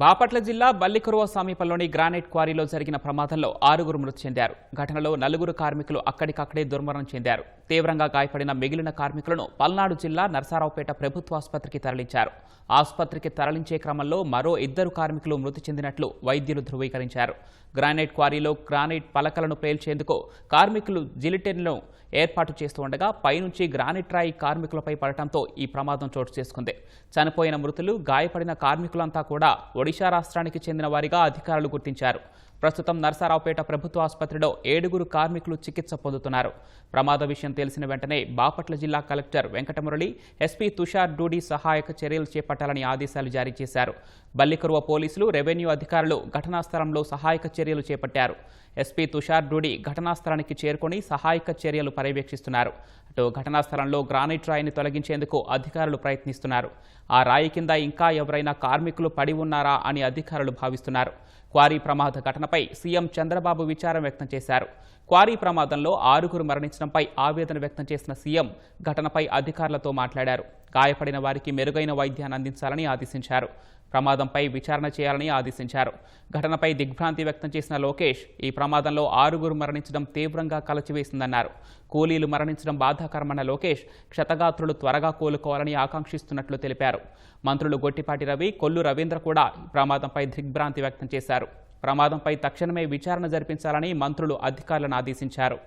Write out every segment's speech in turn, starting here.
బాపట్ల జిల్లా బల్లికురువ సమీపంలోని గ్రానైట్ క్వారీలో జరిగిన ప్రమాదంలో ఆరుగురు మృతి చెందారు. ఘటనలో నలుగురు కార్మికులు అక్కడికక్కడే దుర్మరణం చెందారు. తీవ్రంగా గాయపడిన మిగిలిన కార్మికులను పల్నాడు జిల్లా నరసారావుపేట ప్రభుత్వ ఆసుపత్రికి తరలించారు. ఆసుపత్రికి తరలించే క్రమంలో మరో ఇద్దరు కార్మికులు మృతి చెందినట్లు వైద్యులు ధృవీకరించారు. గ్రానైట్ క్వారీలో గ్రానైట్ పలకలను పేల్చేందుకు కార్మికులు జిలిటెన్ను ఏర్పాటు చేస్తూ ఉండగా పైనుంచి గ్రానైట్ రాయి కార్మికులపై పడటంతో ఈ ప్రమాదం చోటు చేసుకుంది. చనిపోయిన మృతులు గాయపడిన కార్మికులంతా కూడా ఒడిశా రాష్ట్రానికి చెందిన వారిగా అధికారులు గుర్తించారు. ప్రస్తుతం నరసరావుపేట ప్రభుత్వ ఆసుపత్రిలో ఏడుగురు కార్మికులు చికిత్స పొందుతున్నారు. ప్రమాద విషయం తెలిసిన వెంటనే బాపట్ల జిల్లా కలెక్టర్ వెంకటమురళి ఎస్పీ తుషార్ డూడి సహాయక చర్యలు చేపట్టాలని ఆదేశాలు జారీ చేశారు. బల్లికరువ పోలీసులు రెవెన్యూ అధికారులు ఘటనా స్థలంలో సహాయక చర్యలు చేపట్టారు. ఎస్పీ తుషార్ డూడి ఘటనా స్థలానికి చేరుకొని సహాయక చర్యలు పర్యవేక్షిస్తున్నారు. అటు ఘటనా స్థలంలో గ్రానైట్ రాయిని తొలగించేందుకు అధికారులు ప్రయత్నిస్తున్నారు. ఆ రాయి కింద ఇంకా ఎవరైనా కార్మికులు పడి ఉన్నారా అని అధికారులు భావిస్తున్నారు. క్వారీ ప్రమాద ఘటనపై సీఎం చంద్రబాబు విచారం వ్యక్తం చేశారు. క్వారీ ప్రమాదంలో ఆరుగురు మరణించడంపై ఆవేదన వ్యక్తం చేసిన సీఎం ఘటనపై అధికారులతో మాట్లాడారు. గాయపడిన వారికి మెరుగైన వైద్యాన్ని అందించాలని ఆదేశించారు. ప్రమాదంపై విచారణ చేయాలని ఆదేశించారు. ఘటనపై దిగ్భ్రాంతి వ్యక్తం చేసిన లోకేష్ ఈ ప్రమాదంలో ఆరుగురు మరణించడం తీవ్రంగా కలచివేసిందన్నారు. కూలీలు మరణించడం బాధాకరమన్న లోకేష్ క్షతగాత్రులు త్వరగా కోలుకోవాలని ఆకాంక్షిస్తున్నట్లు తెలిపారు. మంత్రులు గొట్టిపాటి రవి కొల్లు రవీంద్ర కూడా ఈ ప్రమాదంపై దిగ్భ్రాంతి వ్యక్తం చేశారు. ప్రమాదంపై తక్షణమే విచారణ జరిపించాలని మంత్రులు అధికారులను ఆదేశించారు.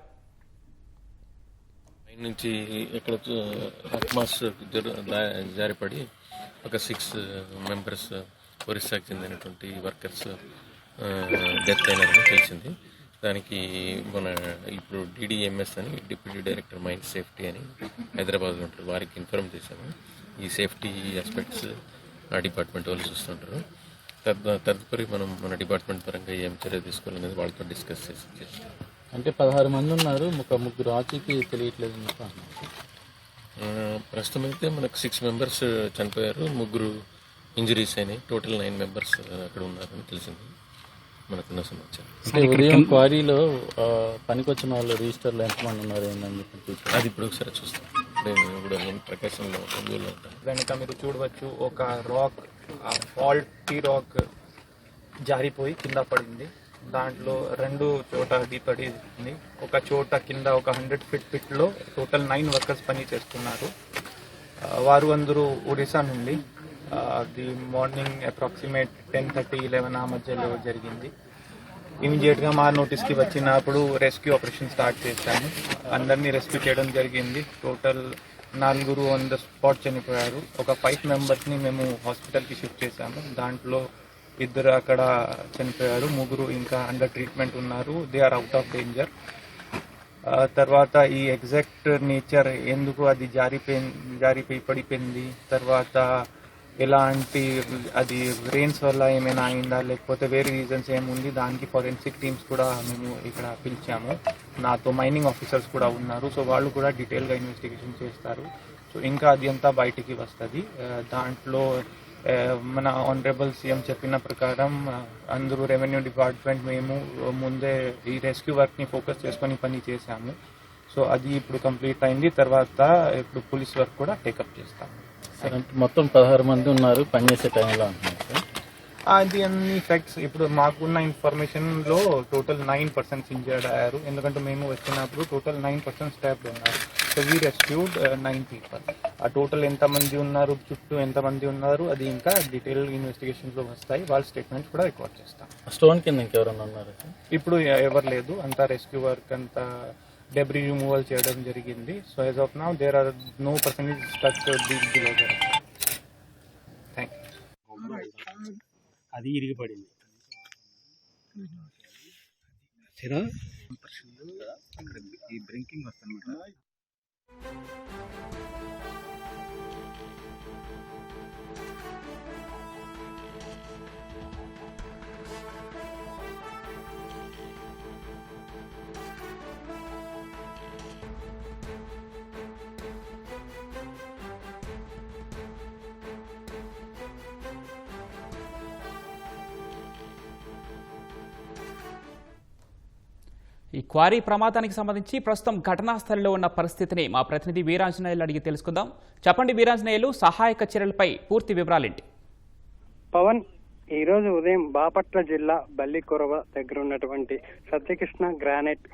నుంచి ఇక్కడ అట్మాస్ జారిపడి ఒక సిక్స్ మెంబర్స్ ఒరిస్సాకి చెందినటువంటి వర్కర్స్ డెత్ అయినారని తెలిసింది. దానికి మన ఇప్పుడు డిడిఎంఎస్ అని డిప్యూటీ డైరెక్టర్ మైండ్ సేఫ్టీ అని హైదరాబాద్లో ఉంటారు. వారికి ఇన్ఫార్మ్ చేశాము. ఈ సేఫ్టీ ఆస్పెక్ట్స్ ఆ డిపార్ట్మెంట్ వాళ్ళు చూస్తుంటారు. తద్ తదుపరి మనం మన డిపార్ట్మెంట్ పరంగా ఏం చర్య తీసుకోవాలనేది వాళ్ళతో డిస్కస్ చేసి చేస్తాం. అంటే పదహారు మంది ఉన్నారు. ఒక ముగ్గురు ఆచూకీ తెలియట్లేదు అని. ఆ, ప్రస్తుతం అయితే మనకు సిక్స్ మెంబర్స్ చనిపోయారు. ముగ్గురు ఇంజరీస్ అయినాయి. టోటల్ నైన్ మెంబర్స్ అక్కడ ఉన్నారని తెలిసింది. మనకున్న సమాచారం. అంటే ఉదయం క్వారీలో పనికొచ్చిన వాళ్ళు రిజిస్టర్లో ఎంతమంది ఉన్నారు ఏందని చెప్పి అది ఇప్పుడు ఒకసారి చూస్తాం. నేను ఇప్పుడు నేను ప్రకాశంలో ఒంగోలులో ఉంటాను వెనుక మీరు చూడవచ్చు ఒక రాక్ ఫాల్టీ రాక్ జారిపోయి కింద పడింది. దాంట్లో రెండు చోట పడింది ఒక చోట కింద ఒక హండ్రెడ్ ఫిట్ ఫిట్లో టోటల్ నైన్ వర్కర్స్ పని చేస్తున్నారు. వారు అందరూ ఒడిశా నుండి ది అది morning approximate ten thirty eleven ఆ మధ్యలో జరిగింది. ఇమీడియట్గా మా నోటీస్కి వచ్చినప్పుడు రెస్క్యూ ఆపరేషన్ స్టార్ట్ చేశాము. అందరినీ రెస్క్యూ చేయడం జరిగింది. టోటల్ నలుగురు ఆన్ ద స్పాట్ చనిపోయారు. ఒక ఫైవ్ మెంబర్స్ని మేము హాస్పిటల్కి షిఫ్ట్ చేశాము. దాంట్లో ఇద్దరు అక్కడ చనిపోయారు ముగ్గురు ఇంకా అండర్ ట్రీట్మెంట్ ఉన్నారు. They are out of danger తర్వాత ఈ ఎగ్జాక్ట్ నేచర్ ఎందుకు అది జారిపోయి జారిపోయి పడిపోయింది? తర్వాత ఎలాంటి అది రెయిన్స్ వల్ల ఏమైనా అయిందా? లేకపోతే వేరే రీజన్స్ ఏముంది? దానికి ఫోరెన్సిక్ టీమ్స్ కూడా మేము ఇక్కడ పిలిచాము. నాతో మైనింగ్ ఆఫీసర్స్ కూడా ఉన్నారు. సో వాళ్ళు కూడా డీటెయిల్గా ఇన్వెస్టిగేషన్ చేస్తారు. సో ఇంకా అది అంతా బయటికి వస్తుంది. దాంట్లో మన ఆనరబుల్ సీఎం చెప్పిన ప్రకారం అందరూ రెవెన్యూ డిపార్ట్మెంట్ మేము ముందే ఈ రెస్క్యూ వర్క్ని ఫోకస్ చేసుకొని పని చేశాము. సో అది ఇప్పుడు కంప్లీట్ అయింది. తర్వాత ఇప్పుడు పోలీస్ వర్క్ కూడా టేకప్ చేస్తాము. మొత్తం పదహారు మంది ఉన్నారు పనిచేసే టైంలో అంటున్నారు అది అన్ని ఫ్యాక్ట్స్ ఇప్పుడు మాకున్న ఇన్ఫర్మేషన్లో టోటల్ నైన్ పర్సెంట్స్ ఇంజర్డ్ అయ్యారు. ఎందుకంటే మేము వచ్చినప్పుడు టోటల్ నైన్ పర్సెంట్ స్టాఫ్ ఉన్నారు. So we rescued nine people ఆ టోటల్ ఎంత మంది ఉన్నారు చుట్టూ ఎంత మంది ఉన్నారు అది ఇంకా డీటెయిల్ ఇన్వెస్టిగేషన్స్లో వస్తాయి వాళ్ళ స్టేట్మెంట్స్ కూడా రికార్డ్ చేస్తాం స్టోన్ కింద ఇంకెవరన్నా ఉన్నారు ఇప్పుడు ఎవరు లేదు అంతా రెస్క్యూ వర్క్ అంతా డెబ్రీ రిమూవల్ చేయడం జరిగింది so as of now there are no percentage stuck below thank అది ఇరిగిపడింది సరే ఈ బ్రింకింగ్ వస్తుంది ఈ క్వారీ ప్రమాదానికి సంబంధించి ప్రస్తుతం ఘటనా స్థలిలో ఉన్న పరిస్థితిని మా ప్రతినిధి వీరాంజనేయులు అడిగి తెలుసుకుందాం. చెప్పండి వీరాంజనేయులు సహాయక చర్యలపై పూర్తి వివరాలేంటి? పవన్ ఈ రోజు ఉదయం బాపట్ల జిల్లా బల్లికొరవ దగ్గర ఉన్నటువంటి సత్యకృష్ణ గ్రానైట్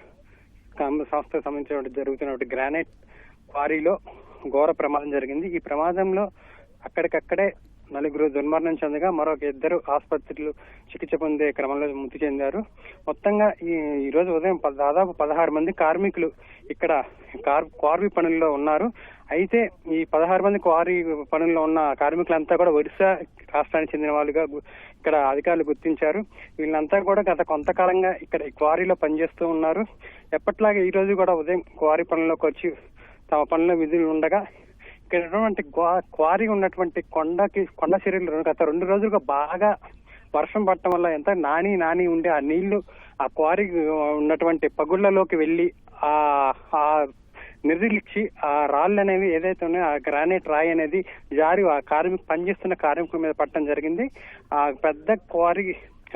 సంస్థకు సంబంధించిన జరుగుతున్నటువంటి గ్రానైట్ క్వారీలో ఘోర ప్రమాదం జరిగింది. ఈ ప్రమాదంలో అక్కడికక్కడే నలుగురు దుర్మరణం చెందగా మరొక ఇద్దరు ఆసుపత్రులు చికిత్స పొందే క్రమంలో మృతి చెందారు. మొత్తంగా ఈ ఈరోజు రోజు ఉదయం ప- దాదాపు పదహారు మంది కార్మికులు ఇక్కడ కార్ క్వారీ పనుల్లో ఉన్నారు. అయితే ఈ పదహారు మంది క్వారీ పనుల్లో ఉన్న కార్మికులంతా కూడా ఒడిశా రాష్ట్రానికి చెందిన వాళ్ళుగా ఇక్కడ అధికారులు గుర్తించారు. వీళ్ళంతా కూడా గత కొంతకాలంగా ఇక్కడ ఈ క్వారీలో పనిచేస్తూ ఉన్నారు. ఎప్పట్లాగే ఈ రోజు కూడా ఉదయం క్వారీ పనుల్లోకి వచ్చి తమ పనుల విధులు ఉండగా ఇక్కడ ఉన్నటువంటి క్వారీ ఉన్నటువంటి కొండకి కొండ చర్యలు గత రెండు రోజులుగా బాగా వర్షం పడటం వల్ల ఎంత నాని నాని ఉండే ఆ నీళ్ళు ఆ క్వారీ ఉన్నటువంటి పగుళ్ళలోకి వెళ్ళి ఆ ఆ నిర్దిలిచ్చి ఆ రాళ్ళు అనేవి ఏదైతే ఉన్నాయో ఆ గ్రానైట్ రాయి అనేది జారి ఆ కార్మిక పనిచేస్తున్న కార్మికుల మీద పట్టడం జరిగింది. ఆ పెద్ద క్వారీ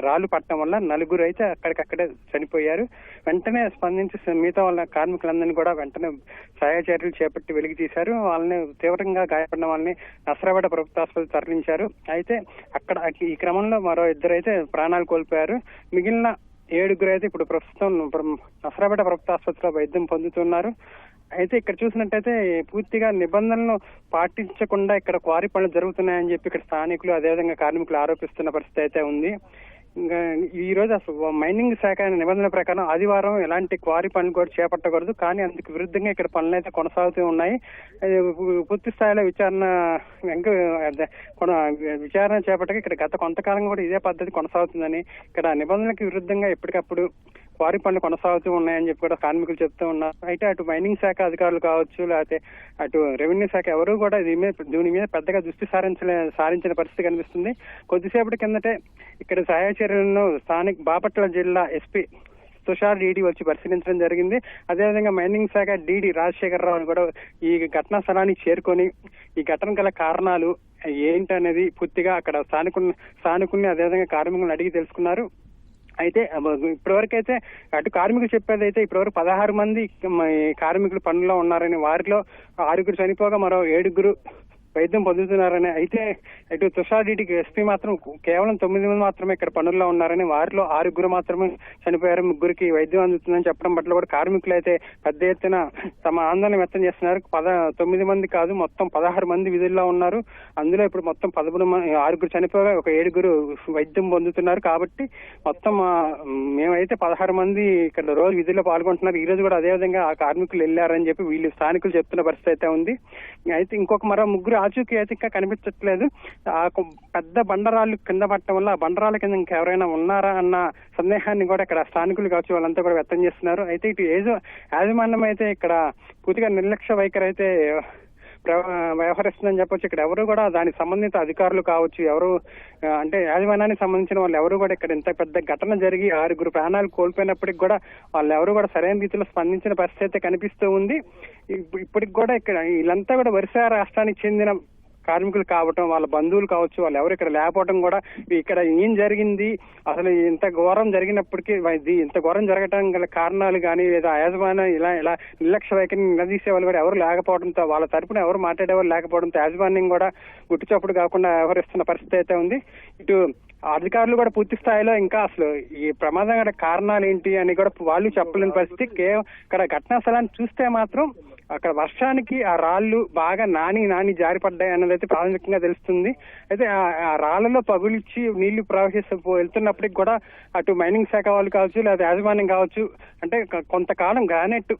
రాళ్ళు పట్టడం వల్ల నలుగురు అయితే అక్కడికక్కడే చనిపోయారు. వెంటనే స్పందించి మిగతా వాళ్ళ కార్మికులందరినీ కూడా వెంటనే సహాయ చర్యలు చేపట్టి వెలికి తీశారు. వాళ్ళని తీవ్రంగా గాయపడిన వాళ్ళని నసరాపేట ప్రభుత్వ ఆసుపత్రి తరలించారు. అయితే అక్కడ ఈ క్రమంలో మరో ఇద్దరు అయితే ప్రాణాలు కోల్పోయారు. మిగిలిన ఏడుగురు అయితే ఇప్పుడు ప్రస్తుతం నసరాపేట ప్రభుత్వ ఆసుపత్రిలో వైద్యం పొందుతున్నారు. అయితే ఇక్కడ చూసినట్టయితే పూర్తిగా నిబంధనలను పాటించకుండా ఇక్కడ క్వారీ పనులు జరుగుతున్నాయని చెప్పి ఇక్కడ స్థానికులు అదేవిధంగా కార్మికులు ఆరోపిస్తున్న పరిస్థితి అయితే ఉంది. ఇంకా ఈ రోజు అసలు మైనింగ్ శాఖ నిబంధనల ప్రకారం ఆదివారం ఎలాంటి క్వారీ పనులు కూడా చేపట్టకూడదు. కానీ అందుకు విరుద్ధంగా ఇక్కడ పనులు అయితే కొనసాగుతూ ఉన్నాయి. అది పూర్తి స్థాయిలో విచారణ ఇంకా కొన- విచారణ చేపట్టక ఇక్కడ గత కొంతకాలంగా కూడా ఇదే పద్ధతి కొనసాగుతుందని ఇక్కడ నిబంధనలకు విరుద్ధంగా ఎప్పటికప్పుడు క్వారీ పనులు కొనసాగుతూ ఉన్నాయని చెప్పి కూడా కార్మికులు చెప్తూ ఉన్నారు. అయితే అటు మైనింగ్ శాఖ అధికారులు కావచ్చు లేకపోతే అటు రెవెన్యూ శాఖ ఎవరు కూడా దీని మీద దీని మీద పెద్దగా దృష్టి సారించలే సారించిన పరిస్థితి కనిపిస్తుంది. కొద్దిసేపటి కిందటే ఇక్కడ సహాయ చర్యలను స్థానిక బాపట్ల జిల్లా ఎస్పీ తుషార్ డీడీ వచ్చి పరిశీలించడం జరిగింది. అదేవిధంగా మైనింగ్ శాఖ డీడీ రాజశేఖర రావు కూడా ఈ ఘటనా స్థలానికి చేరుకొని ఈ ఘటన గల కారణాలు ఏంటనేది పూర్తిగా అక్కడ స్థానికుల్ని స్థానికుల్ని అదేవిధంగా కార్మికులను అడిగి తెలుసుకున్నారు. అయితే ఇప్పటివరకు అయితే అటు కార్మికులు చెప్పేది అయితే ఇప్పటివరకు పదహారు మంది కార్మికులు పనుల్లో ఉన్నారని వారిలో ఆరుగురు చనిపోగా మరో ఏడుగురు వైద్యం పొందుతున్నారని. అయితే ఇటు తుషార్ డీటీకి ఎస్పీ మాత్రం కేవలం తొమ్మిది మంది మాత్రమే ఇక్కడ పనుల్లో ఉన్నారని వారిలో ఆరుగురు మాత్రమే చనిపోయారు. ముగ్గురికి వైద్యం అందుతుందని చెప్పడం పట్ల కూడా కార్మికులు అయితే పెద్ద ఎత్తున తమ ఆందోళన వ్యక్తం చేస్తున్నారు. పద తొమ్మిది మంది కాదు మొత్తం పదహారు మంది విధుల్లో ఉన్నారు. అందులో ఇప్పుడు మొత్తం పదమూడు మంది ఆరుగురు చనిపోగా ఒక ఏడుగురు వైద్యం పొందుతున్నారు. కాబట్టి మొత్తం మేమైతే పదహారు మంది ఇక్కడ రోజు విధుల్లో పాల్గొంటున్నారు. ఈ రోజు కూడా అదే విధంగా ఆ కార్మికులు వెళ్ళారని చెప్పి వీళ్ళు స్థానికులు చెప్తున్న పరిస్థితి అయితే ఉంది. అయితే ఇంకొక మరో ముగ్గురు రాజుకి అయితే ఇంకా కనిపించట్లేదు. ఆ పెద్ద బండరాళ్ళు కింద పట్టడం వల్ల ఆ బండరాళ్ళ కింద ఇంకెవరైనా ఉన్నారా అన్న సందేహాన్ని కూడా ఇక్కడ స్థానికులు కావచ్చు వాళ్ళంతా కూడా వ్యక్తం చేస్తున్నారు. అయితే ఇటు ఏజో యాజమాన్యం అయితే ఇక్కడ పూర్తిగా నిర్లక్ష్య వైఖరి అయితే వ్యవహరిస్తుందని చెప్పొచ్చు. ఇక్కడ ఎవరు కూడా దానికి సంబంధిత అధికారులు కావచ్చు ఎవరు అంటే యాజమాన్యానికి సంబంధించిన వాళ్ళు ఎవరు కూడా ఇక్కడ ఇంత పెద్ద ఘటన జరిగి ఆరుగురు ప్రాణాలు కోల్పోయినప్పటికి కూడా వాళ్ళు ఎవరు కూడా సరైన రీతిలో స్పందించిన పరిస్థితి అయితే కనిపిస్తూ ఉంది. ఇప్పటికి కూడా ఇక్కడ వీళ్ళంతా కూడా వరుస రాష్ట్రానికి చెందిన కార్మికులు కావటం వాళ్ళ బంధువులు కావచ్చు వాళ్ళు ఎవరు ఇక్కడ లేకపోవటం కూడా ఇక్కడ ఏం జరిగింది అసలు ఇంత ఘోరం జరిగినప్పటికీ ఇంత ఘోరం జరగటం గల కారణాలు కానీ లేదా యజమాని ఇలా ఇలా నిర్లక్ష్య వైఖరిని నిలదీసే వాళ్ళు కూడా ఎవరు లేకపోవడంతో వాళ్ళ తరపున ఎవరు మాట్లాడేవారు లేకపోవడంతో యాజమాన్యం కూడా గుట్టుచప్పుడు కాకుండా వ్యవహరిస్తున్న పరిస్థితి అయితే ఉంది. ఇటు అధికారులు కూడా పూర్తి స్థాయిలో ఇంకా అసలు ఈ ప్రమాదం కారణాలు ఏంటి అని కూడా వాళ్ళు చెప్పలేని పరిస్థితి. కేవలం ఇక్కడ ఘటనా స్థలాన్ని చూస్తే మాత్రం అక్కడ వర్షానికి ఆ రాళ్ళు బాగా నాని నాని జారిపడ్డాయి అన్నది అయితే ప్రాథమికంగా తెలుస్తుంది. అయితే ఆ- ఆ రాళ్ళలో పగులిచ్చి నీళ్ళు ప్రవహిస్తూ వెళ్తున్నప్పటికి కూడా అటు మైనింగ్ శాఖ వాళ్ళు కావచ్చు లేదా యాజమాన్యం కావచ్చు అంటే కొంతకాలం గ్రానైట్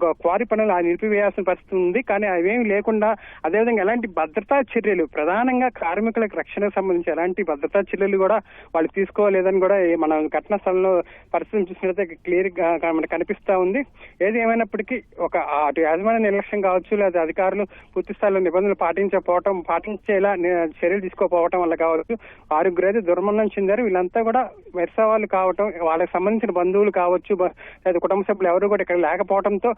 క్వారీ పనులు ఆ నిలిపివేయాల్సిన పరిస్థితి ఉంది. కానీ అవేమి లేకుండా అదేవిధంగా ఎలాంటి భద్రతా చర్యలు ప్రధానంగా కార్మికులకు రక్షణకు సంబంధించి ఎలాంటి భద్రతా చర్యలు కూడా వాళ్ళు తీసుకోలేదని కూడా మనం ఘటనా స్థలంలో పరిస్థితిని చూసినట్లయితే క్లియర్గా మనకు కనిపిస్తా ఉంది. ఏది ఏమైనప్పటికీ ఒక అటు యాజమాన్య నిర్లక్ష్యం కావచ్చు లేదా అధికారులు పూర్తి స్థాయిలో నిబంధనలు పాటించకపోవటం పాటించేలా చర్యలు తీసుకోకపోవటం వల్ల కావచ్చు. ఆరుగురు అయితే దుర్మరణం చెందారు. వీళ్ళంతా కూడా వెరసా వాళ్ళు కావటం వాళ్ళకి సంబంధించిన బంధువులు కావచ్చు లేదా కుటుంబ సభ్యులు ఎవరు కూడా ఇక్కడ లేకపోవడంతో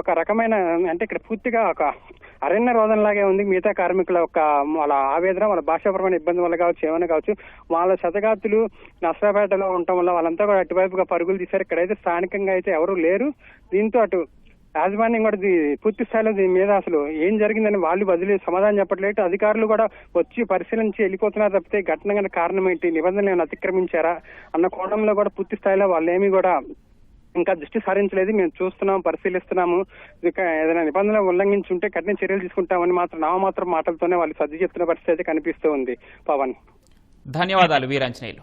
ఒక రకమైన అంటే ఇక్కడ పూర్తిగా ఒక అరణ్య రోదన లాగే ఉంది. మిగతా కార్మికుల యొక్క వాళ్ళ ఆవేదన వాళ్ళ భాషాపరమైన ఇబ్బంది వల్ల కావచ్చు ఏమైనా కావచ్చు. వాళ్ళ శతగాతులు నష్టపేటలో ఉండటం వల్ల వాళ్ళంతా కూడా అటువైపుగా పరుగులు తీశారు. ఇక్కడైతే స్థానికంగా అయితే ఎవరు లేరు. దీంతో అటు యాజమాన్యం కూడా పూర్తి స్థాయిలో దీని మీద అసలు ఏం జరిగిందని వాళ్ళు బదిలీ సమాధానం చెప్పట్లేదు. అధికారులు కూడా వచ్చి పరిశీలించి వెళ్ళిపోతున్నారు తప్పితే ఘటన గల కారణం ఏంటి? నిబంధనలు ఏమైనా అతిక్రమించారా? అన్న కోణంలో కూడా పూర్తి స్థాయిలో వాళ్ళు ఏమీ కూడా ఇంకా దృష్టి సారించలేదు. మేము చూస్తున్నాం పరిశీలిస్తున్నాము. ఏదైనా నిబంధనలు ఉల్లంఘించి ఉంటే కఠిన చర్యలు తీసుకుంటామని మాత్రం నామమాత్రం మాటలతోనే వాళ్ళు సర్ది చెప్తున్న పరిస్థితి అయితే కనిపిస్తూ ఉంది. పవన్. ధన్యవాదాలు వీరాంజనేయులు.